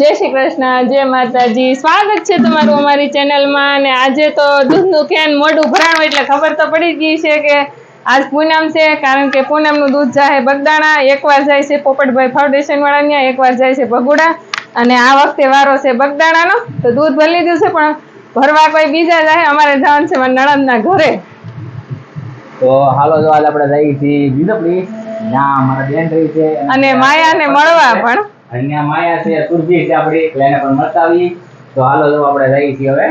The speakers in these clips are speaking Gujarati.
જય શ્રી કૃષ્ણ જય માતાજી. સ્વાગત છે તમારું અમારી ચેનલમાં અને આજે તો દૂધનું કેન મોઢું ભરાણું એટલે ખબર તો પડી ગઈ છે કે આજ પૂનમ છે કારણ કે પૂનમનું દૂધ જાય બગદાણા એકવાર જાય છે પોપટભાઈ ફાઉન્ડેશન વાળા ત્યાં એકવાર જાય છે ભગુડા. અને આ વખતે વારો છે બગદાણાનો તો દૂધ ભરી લીધું છે પણ ભરવા કોઈ બીજા જાય અમારે જવાનું છે મારા નણંદના ઘરે. તો હાલો જો આજે આપણે જઈએ છીએ બીજપડી ના અમારા બેન રહી છે. અને માયાને મળવા પણ. અને માયા છે, સુરભી છે, આપણી એટલે એને પણ મળતા આવી તો હાલો, જો આપણે જઈએ છીએ હવે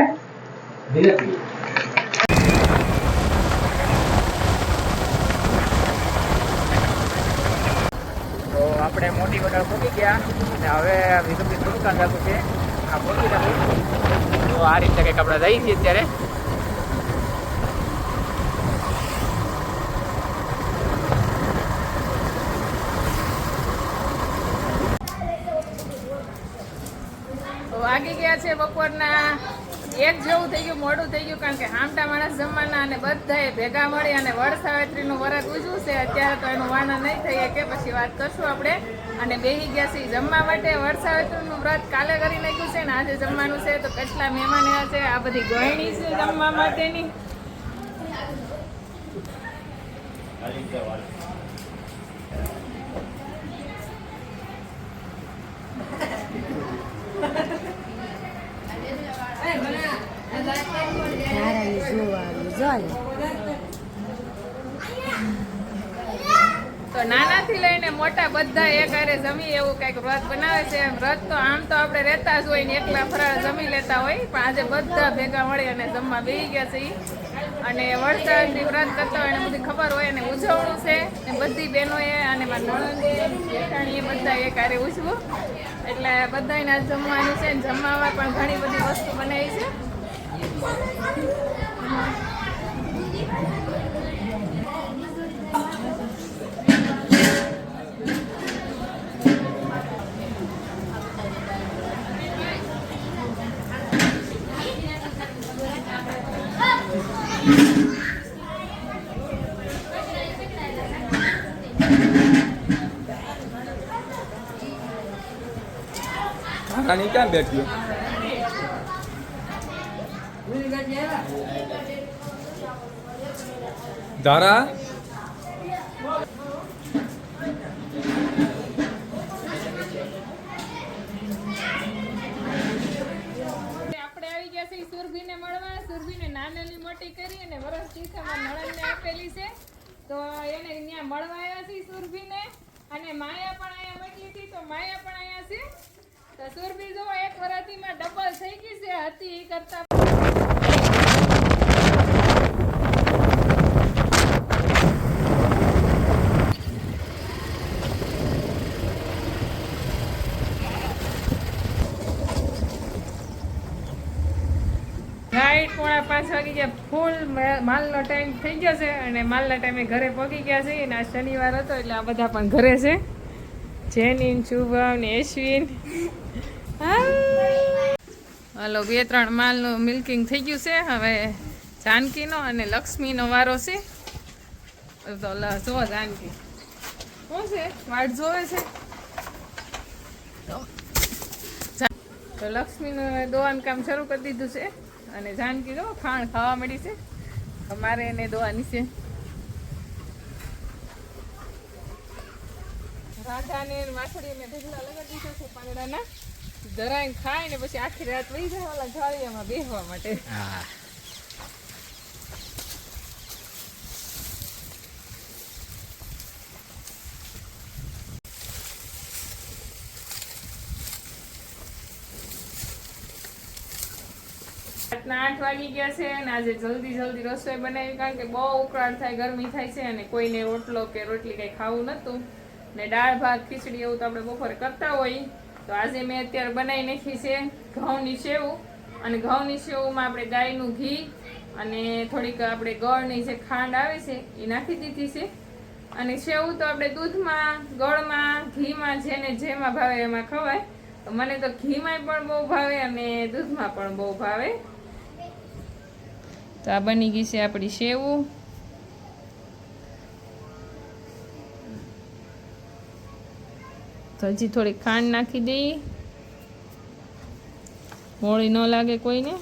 તો આપણે મોટી વડાળ પહોંચી ગયા અને હવે બીજપડી દુકાન રાખવું છે. આ પહોંચી રાખવું તો આ રીતે કંઈક આપણે જઈએ છીએ અત્યારે. વાગી ગયા છે બપોરના. એક જેવું થઈ ગયું, મોડું થઈ ગયું, કારણ કે હામટા માણસ જમવાના અને બધાએ ભેગા મળી અને વડ સાવિત્રીનું વરત ઉજવું છે. અત્યારે તો એનું વાના નહીં થઈ કે પછી વાત કરશું આપણે. અને બેહી ગયા છે જમવા માટે. વડ સાવિત્રીનું વ્રત કાલે કરી નાખ્યું છે ને આજે જમવાનું છે. તો કેટલા મહેમાન એવા છે? આ બધી ગયણી છે જમવા માટેની. જોવાનું તો નાનાથી લઈને મોટા બધા એક હારે જમી એવું કંઈક વ્રત બનાવે છે. વ્રત તો આમ તો આપણે રહેતા જ હોય ને એકલા ફરાળ જમી લેતા હોય, પણ આજે બધા ભેગા મળી અને જમવા બેસી ગયા છે. અને વરસાદની વ્રત કરતા હોય એને બધી ખબર હોય અને ઉજવણું છે. ને બધી બહેનોએ અને મારા નણંદે, જેઠાણીએ બધા એક હારે ઉજવું. એટલે બધાને જમવાનું છે ને જમવામાં પણ ઘણી બધી વસ્તુ બનાવી છે. રાણી ક્યાં બેઠી? ધારા? સુરભીને મળવા. સુરભીને નાનેલી મોટી કરી અને વરસ તીર્થમાં ને આપેલી છે. તો એને ત્યાં મળવા આવ્યા છે સુરભીને. અને માયા પણ અહીંયા બેઠી હતી, તો માયા પણ અહીંયા છે. તો સુરભી જો એક વરાતીમાં ડબલ થઈ ગઈ છે, હતી કરતા પોણા પાંચ વાગી ગયા. ફૂલ માલનો ટાઈમ થઈ ગયો છે અને માલના ટાઈમે ઘરે પહોંચી ગયા છે. અને આ શનિવાર હતો એટલે આ બધા પણ ઘરે છે. જેનિન, શુભમ ને એશ્વિન હલો, બે ત્રણ માલનું મિલ્કિંગ થઈ ગયું છે. હવે જાનકીનો અને લક્ષ્મીનો વારો છે. તો જુઓ જાનકી. શું છે? વાટ જોવે છે? તો લક્ષ્મીનું દોવાનું કામ શરૂ કરી દીધું છે. અને જાનકી જો ખાણ ખાવા મળી છે. અમારે એને દોવાની છે. રાધાને માછડીને ઢગલા લગાડી દીધા છે પાંદડાના. જરાય ખાય ને પછી આખી રાત વહી જાય ઓલા જાળિયામાં બેસવા માટે રાતના આઠ વાગી ગયા છે અને આજે જલ્દી જલ્દી રસોઈ બનાવી કારણ કે બહુ ઉકળાટ થાય, ગરમી થાય છે અને કોઈને રોટલો કે રોટલી કંઈ ખાવું નહોતું. ને દાળ, ભાત, ખીચડી એવું તો આપણે બપોરે કરતા હોય. તો આજે મેં અત્યારે બનાવી નાખી છે ઘઉંની સેવ. અને ઘઉંની સેવમાં આપણે ગાયનું ઘી અને થોડીક આપણે ગળની જે ખાંડ આવે છે એ નાખી દીધી છે. અને સેવ તો આપણે દૂધમાં, ગળમાં, ઘીમાં જેને જેમાં ભાવે એમાં ખવાય. તો મને તો ઘીમાં પણ બહુ ભાવે અને દૂધમાં પણ બહુ ભાવે. તો આ બની ગઈ છે આપણી સેવું. તો હજી થોડી ખાંડ નાખી દઈએ મોડી ન લાગે કોઈને.